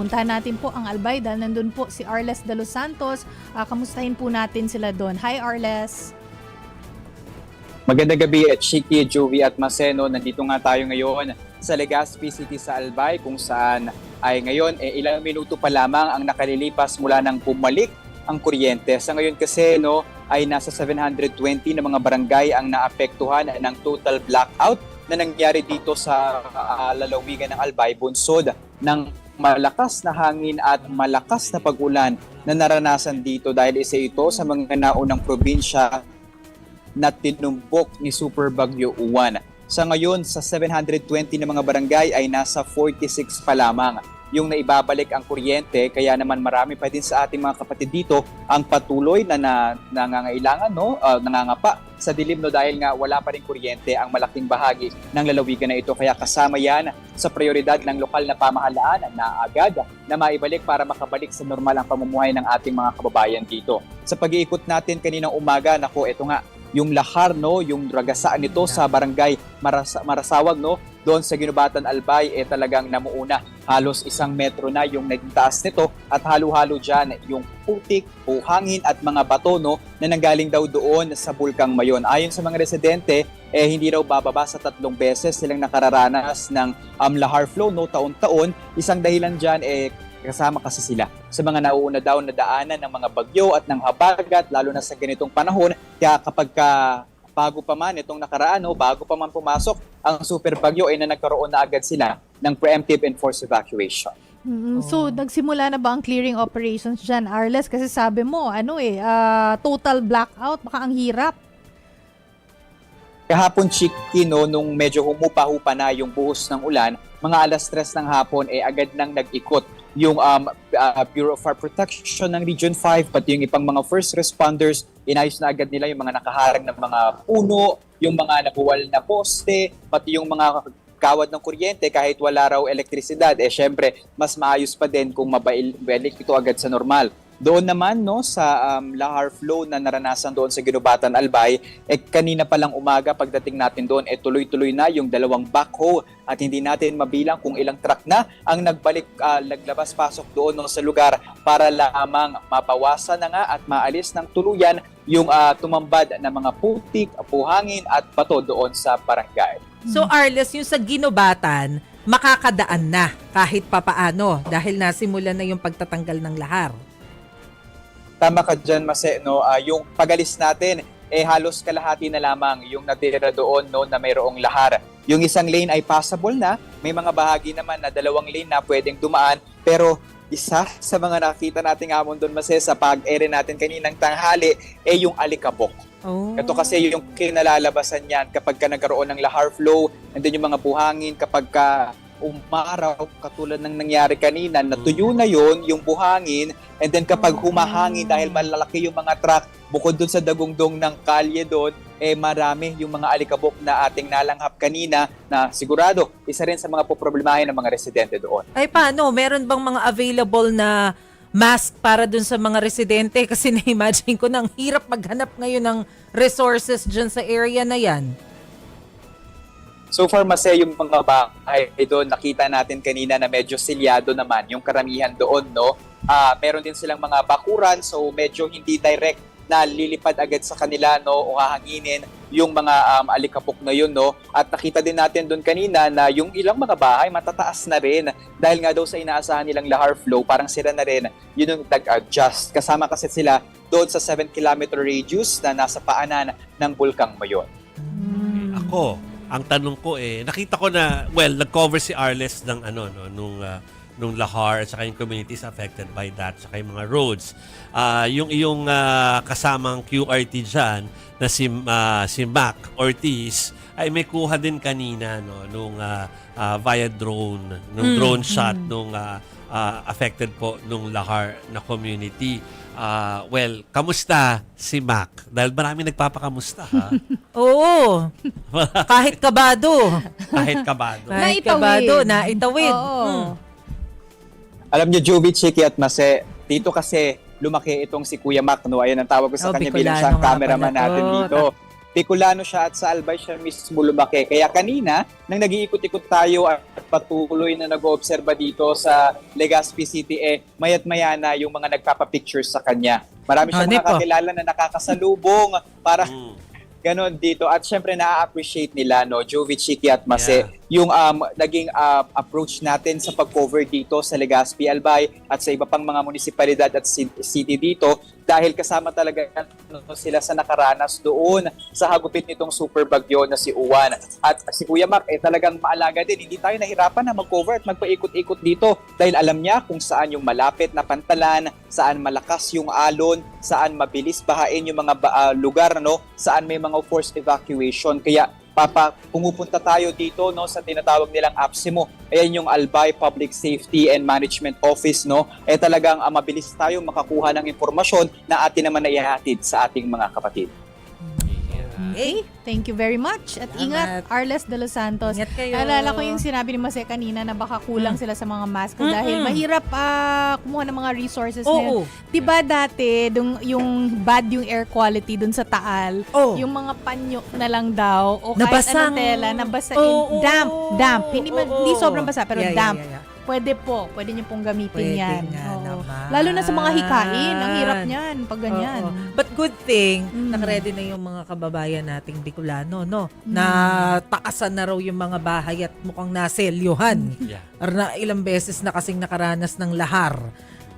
puntahan natin po ang Albay dahil nandun po si Arles de los Santos. Ah, kamustahin po natin sila doon. Hi Arles! Magandang gabi at Chiki, Jovi at Maseno. Nandito nga tayo ngayon sa Legazpi City sa Albay kung saan ay ngayon eh, ilang minuto pa lamang ang nakalilipas mula nang bumalik ang kuryente. Sa ngayon kasi no, ay nasa 720 na mga barangay ang naapektuhan ng total blackout na nangyari dito sa ah, lalawigan ng Albay, bunsod ng malakas na hangin at malakas na pag-ulan na naranasan dito dahil isa ito sa mga naunang probinsya na tinumbok ni Super Bagyo Uwan. Sa ngayon, sa 720 na mga barangay ay nasa 46 pa lamang yung naibabalik ang kuryente kaya naman marami pa din sa ating mga kapatid dito ang patuloy na, na nangangailangan no Ah, nangangapa sa dilim no dahil nga wala pa rin kuryente ang malaking bahagi ng lalawigan na ito kaya kasama yan sa prioridad ng lokal na pamahalaan na agad na maibalik para makabalik sa normal ang pamumuhay ng ating mga kababayan dito. Sa pag-iikot natin kaninang umaga, nako ito nga yung lahar no, yung ragasaan nito sa barangay Marasa, Marasawag no, doon sa Ginubatan Albay eh talagang namuuna. Halos isang metro na yung naging taas nito at halo-halo dyan yung putik, buhangin at mga bato no, na nanggaling daw doon sa Bulkang Mayon. Ayon sa mga residente, eh hindi raw bababa sa tatlong beses silang nakararanas ng um, lahar flow no taon-taon. Isang dahilan dyan eh kasama kasi sila sa mga nauuna daw na daanan ng mga bagyo at ng habagat lalo na sa ganitong panahon. Kaya kapag ka bago pa man itong nakaraan, no, bago pa man pumasok ang super bagyo ay na nagkaroon na agad sila ng preemptive and forced evacuation. Mm, So, nagsimula na ba ang clearing operations dyan, Arles? Kasi sabi mo, ano eh, ah, total blackout, baka ang hirap. Kahapon Chiki, no, nung medyo humupa-hupa na yung buhos ng ulan, mga alas 3 ng hapon, eh agad nang nag-ikot yung um, uh, Bureau of Fire Protection ng Region 5, pati yung ibang mga first responders, inayos na agad nila yung mga nakaharang ng mga puno, yung mga nabuwal na poste, pati yung mga kawad ng kuryente kahit wala raw elektrisidad, eh syempre mas maayos pa din kung mabalik ito agad sa normal. Doon naman no sa um, lahar flow na naranasan doon sa Ginubatan Albay, eh kanina pa lang umaga pagdating natin doon, eh tuloy-tuloy na yung dalawang backhoe at hindi natin mabilang kung ilang truck na ang nagbalik ah, naglabas pasok doon no, sa lugar para lamang mabawasan na nga at maalis ng tuluyan yung ah, tumambad na mga putik, buhangin at bato doon sa barangay. So Arles, yung sa ginubatan, makakadaan na kahit papaano dahil nasimulan na yung pagtatanggal ng lahar. tama ka dyan, Mase, no? Ah, yung pagalis natin, eh halos kalahati na lamang yung natira doon no, na mayroong lahar. Yung isang lane ay passable na, may mga bahagi naman na dalawang lane na pwedeng dumaan, pero isa sa mga nakita nating hamon doon, Mase, sa pag-ere natin kaninang tanghali, eh yung alikabok. Oh. Ito kasi yung kinalalabasan yan kapag ka nagkaroon ng lahar flow, and then yung mga buhangin kapag ka umaraw, katulad ng nangyari kanina, natuyo na yon yung buhangin, and then kapag humahangin dahil malalaki yung mga truck, bukod dun sa dagungdong ng kalye doon, eh marami yung mga alikabok na ating nalanghap kanina na sigurado isa rin sa mga poproblemahin ng mga residente doon. Ay paano, meron bang mga available na mask para dun sa mga residente? Kasi na-imagine ko na ang hirap maghanap ngayon ng resources dyan sa area na yan. So far, Mase, yung mga bahay doon, nakita natin kanina na medyo silyado naman yung karamihan doon, no? Ah, meron din silang mga bakuran, so medyo hindi direct na lilipad agad sa kanila, no? O hahanginin yung mga um, alikapok na yun, no? At nakita din natin doon kanina na yung ilang mga bahay matataas na rin dahil nga daw sa inaasahan nilang lahar flow, parang sila na rin yun yung nag-adjust. Kasama kasi sila doon sa 7 kilometer radius na nasa paanan ng Bulkang Mayon. Ako, ang tanong ko eh, nakita ko na, well, nag-cover si Arles ng ano, no, nung, ah, nung Lahar at saka yung communities affected by that, saka yung mga roads. Ah, yung iyong ah, kasamang QRT dyan, na si, ah, si Mac Ortiz, ay may kuha din kanina, no, nung ah, ah, via drone, nung Mm, drone shot, mm. nung ah, ah, affected po nung Lahar na community. Ah, well, kamusta si Mac? Dahil marami nagpapakamusta, ha? Oo. Kahit kabado. Kahit kabado. Kahit kabado, naitawid. Oo. Mm. Alam niyo, Joby, Chiki at Mase, dito kasi lumaki itong si Kuya Mac, no? Ayan ang tawag ko sa Oh, kanya bilang Bicolano siya ang nga cameraman natin dito. Bicolano siya at sa Albay siya mismo lumaki. Kaya kanina, nang nag-iikot-ikot tayo at patuloy na nag-oobserba dito sa Legazpi City, eh, mayat maya na yung mga nagpapapictures sa kanya. Marami siyang Hanip, mga kakilala na nakakasalubong para Mm. Ganon dito. At syempre na-appreciate nila, no, Jovi, Chiki at Mase, yung um, naging uh, approach natin sa pag-cover dito sa Legazpi, Albay at sa iba pang mga munisipalidad at ci- city dito dahil kasama talaga sila sa nakaranas doon sa hagupit nitong super bagyo na si Uwan. At si Kuya Mac, eh talagang maalaga din. Hindi tayo nahirapan na mag-cover at magpaikot-ikot dito dahil alam niya kung saan yung malapit na pantalan, saan malakas yung alon, saan mabilis bahain yung mga ba- ah, lugar, no? saan may mga forced evacuation. Kaya papa pumupunta tayo dito no sa tinatawag nilang APSIMO. Ayan yung Albay Public Safety and Management Office no. Eh talagang ah, mabilis tayo makakuha ng impormasyon na atin naman na sa ating mga kapatid. Okay, thank you very much. At ingat, Salamat. Arles de los Santos. Ingat kayo. Naalala ko yung sinabi ni Mase kanina na baka kulang Mm. sila sa mga mask Mm-mm. dahil mahirap ah, kumuha ng mga resources na yun. Oo. Diba dati, dung, yung bad yung air quality dun sa Taal, Oh. yung mga panyo na lang daw o kahit Nabasang- anong tela, nabasa Oo, oo, damp, oo, damp. Hindi, man, oo. hindi sobrang basa, pero Yeah, yeah, damp. yeah, yeah. Pwede po, pwede niyo pong gamitin Pwede yan. nga Oo. naman. Lalo na sa mga hikain, ang hirap niyan pag ganyan. Oo. But good thing, Mm. nakaready na yung mga kababayan nating Bicolano, no? Mm. Na taasan na raw yung mga bahay at mukhang naselyuhan. Yeah. Or na ilang beses na kasing nakaranas ng lahar